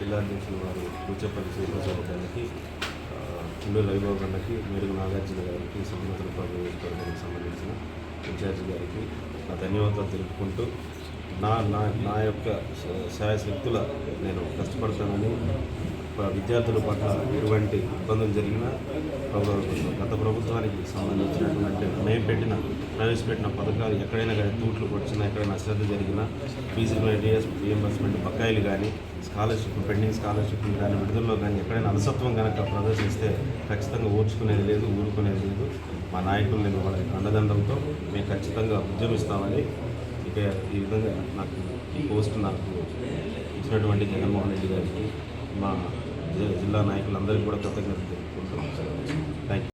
Jalan yang keluar, ucapan saya pada hari ini. Kundu Ravibabu అన్నకి మేరుగు నాగార్జున గారికి సంబంధిత నియోజకవర్గానికి సంబంధించిన ఇన్ఛార్జి గారికి నా ధన్యవాదాలు తెలుపుకుంటూ నా నా నా యొక్క శాయశక్తుల నేను కష్టపడతానని విద్యార్థుల పట్ల ఎటువంటి ఇబ్బందులు జరిగినా ప్రభుత్వం గత ప్రభుత్వానికి సంబంధించినటువంటి మేము పెట్టిన ప్రవేశపెట్టిన పథకాలు ఎక్కడైనా కానీ తూట్లు వచ్చినా ఎక్కడైనా అశ్రద్ధ జరిగినా ఫీజు డిఎస్ రియంబర్స్మెంట్ బకాయిలు కానీ స్కాలర్షిప్ పెండింగ్ స్కాలర్షిప్లు కానీ విడుదలలో కానీ ఎక్కడైనా అలసత్వం కనుక ప్రదర్శిస్తే ఖచ్చితంగా ఓర్చుకునేది లేదు ఊరుకునేది లేదు. మా నాయకులు నేను వాళ్ళ అండదండంతో మేము ఖచ్చితంగా ఉద్యమిస్తామని ఇక ఈ విధంగా నాకు ఈ పోస్ట్ నాకు ఇచ్చినటువంటి జగన్మోహన్ రెడ్డి గారికి మా జిల్లా నాయకులందరికీ కూడా కృతజ్ఞతలు తెలుపుకుంటున్నాం. Thank you